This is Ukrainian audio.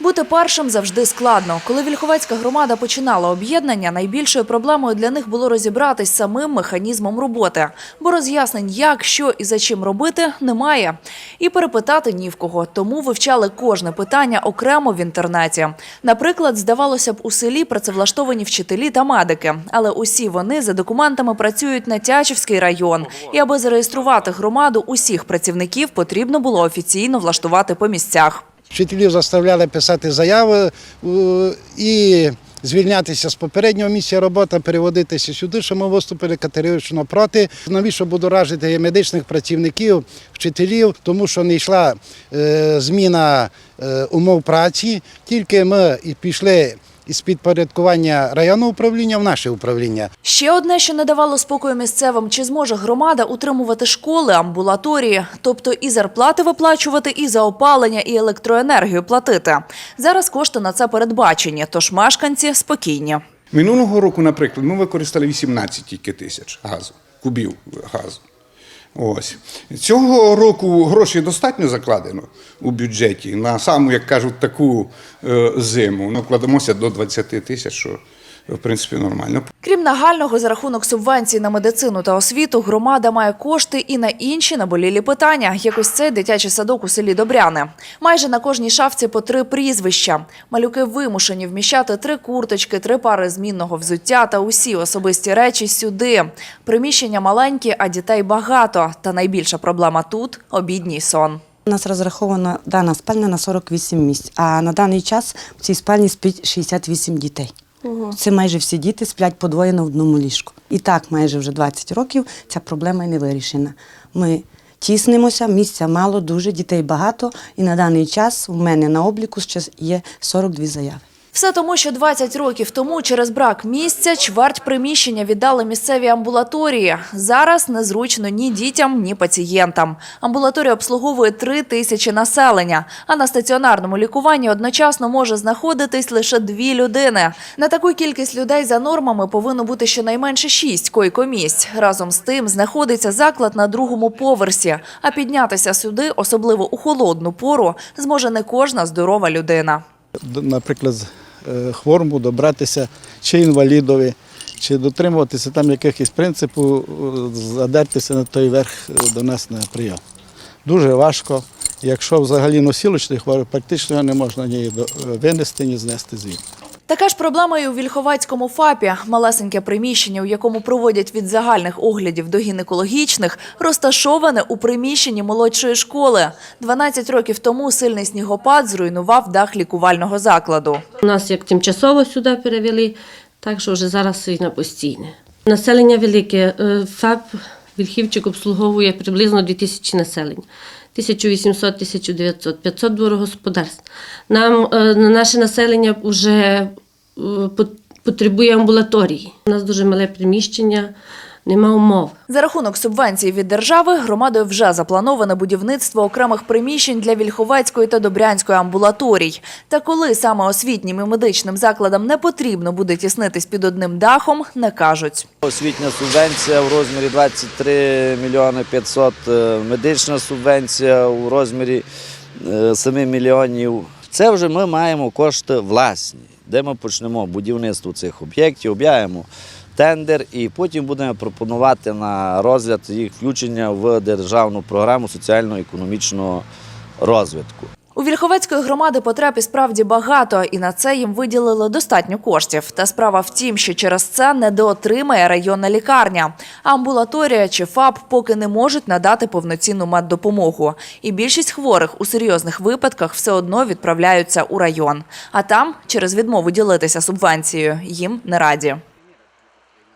Бути першим завжди складно. Коли Вільховецька громада починала об'єднання, найбільшою проблемою для них було розібратись самим механізмом роботи, бо роз'яснень, як, що і за чим робити, немає. І перепитати ні в кого. Тому вивчали кожне питання окремо в інтернеті. Наприклад, здавалося б, у селі працевлаштовані вчителі та медики, але усі вони за документами працюють на Тячівський район. І аби зареєструвати громаду, усіх працівників потрібно було офіційно влаштувати по місцях. Вчителів заставляли писати заяви е, і звільнятися з попереднього місця роботи, переводитися сюди, що ми виступили категорично проти. Навіщо буду ражити медичних працівників, вчителів, тому що не йшла е, зміна е, умов праці. Тільки ми і пішли із підпорядкування районного управління в наше управління. Ще одне, що не давало спокою місцевим, чи зможе громада утримувати школи, амбулаторії, тобто і зарплати виплачувати, і за опалення, і електроенергію платити. Зараз кошти на це передбачені, тож мешканці спокійні. Минулого року, наприклад, ми використали 18 тільки тисяч газу, кубів газу. Ось. Цього року грошей достатньо закладено у бюджеті на саму, як кажуть, таку е, зиму. Ну, кладемося до 20 тисяч, що в принципі нормально. Крім нагального за рахунок субвенцій на медицину та освіту, громада має кошти і на інші наболілі питання, як ось цей дитячий садок у селі Добряне. Майже на кожній шафці по три прізвища. Малюки вимушені вміщати три курточки, три пари змінного взуття та усі особисті речі сюди. Приміщення маленькі, а дітей багато. Та найбільша проблема тут обідній сон. У нас розрахована дана спальня на 48 місць, а на даний час в цій спальні спить 68 дітей. Це майже всі діти сплять подвоєно в одному ліжку. І так майже вже 20 років ця проблема і не вирішена. Ми тіснимося, місця мало, дуже дітей багато, і на даний час у мене на обліку ще є 42 заяви. Все тому, що 20 років тому через брак місця чверть приміщення віддали місцеві амбулаторії. Зараз незручно ні дітям, ні пацієнтам. Амбулаторія обслуговує три тисячі населення, а на стаціонарному лікуванні одночасно може знаходитись лише дві людини. На таку кількість людей за нормами повинно бути щонайменше шість койкомісць. Разом з тим знаходиться заклад на другому поверсі, а піднятися сюди, особливо у холодну пору, зможе не кожна здорова людина. Наприклад, хворому добратися чи інвалідові, чи дотримуватися там якихось принципу, е, задертися на той верх е, до нас на прийом. Дуже важко. Якщо взагалі носілочний хворий, практично його не можна ні е, винести, ні знести звідти. Така ж проблема і у Вільховацькому ФАПі. Малесеньке приміщення, у якому проводять від загальних оглядів до гінекологічних, розташоване у приміщенні молодшої школи. 12 років тому сильний снігопад зруйнував дах лікувального закладу. У Нас як тимчасово сюди перевели, так що вже зараз і на постійне. Населення велике. Е, ФАП Вільхівчик обслуговує приблизно 2000 населення. 1800-1900, 500 дворогосподарств. Нам е, на наше населення вже е, потребує амбулаторії. У нас дуже мале приміщення, нема умов. За рахунок субвенцій від держави громадою вже заплановане будівництво окремих приміщень для Вільховецької та Добрянської амбулаторій. Та коли саме освітнім і медичним закладам не потрібно буде тіснитись під одним дахом, не кажуть. Освітня субвенція в розмірі 23 мільйони 500, е, медична субвенція у розмірі е, 7 мільйонів. Це вже ми маємо кошти власні, де ми почнемо будівництво цих об'єктів, об'явимо тендер і потім будемо пропонувати на розгляд їх включення в державну програму соціально-економічного розвитку. Вільховецької громади потреб і справді багато, і на це їм виділили достатньо коштів. Та справа в тім, що через це недоотримає районна лікарня. Амбулаторія чи ФАП поки не можуть надати повноцінну меддопомогу. І більшість хворих у серйозних випадках все одно відправляються у район. А там, через відмову ділитися субвенцією, їм не раді.